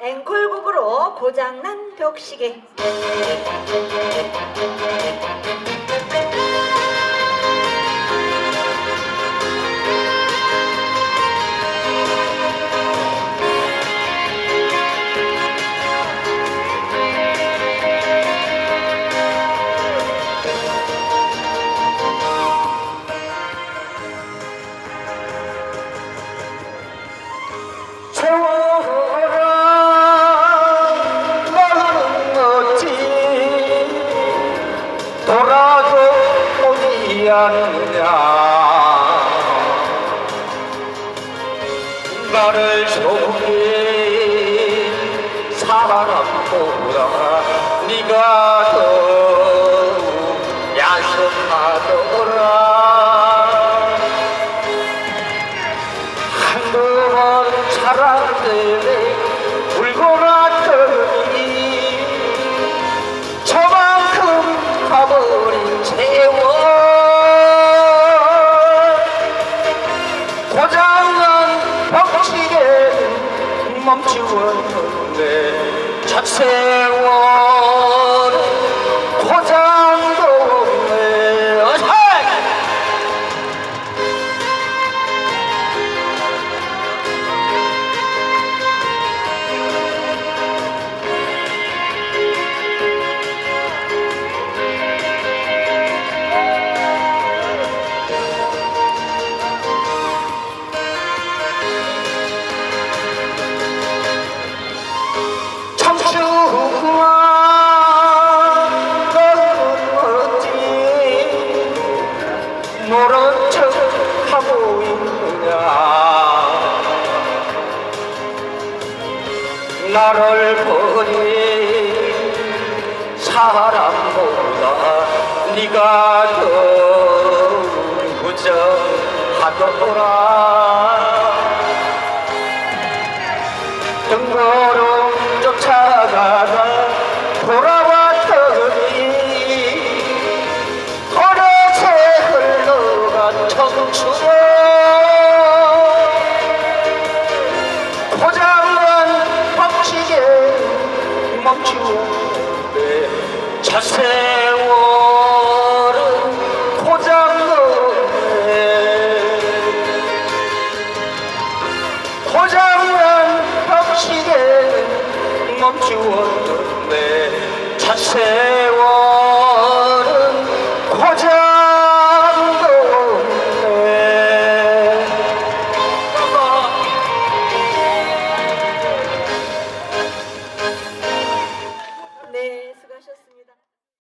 앵콜곡으로 고장난 벽시계 돌아도 오지 않느냐. 나를 속인 사람보다 네가 더 야속하더라. 한동안 사랑 때문에 울고 났더 멈추었는데 첫세 모른 척 하고 있느냐? 나를 버린 사람보다 네가 더 무정하더라 등거름 쫓아가다 멈추는데 첫 세월은 고장났네. 고장난 벽시계 멈추었는데 첫 세월은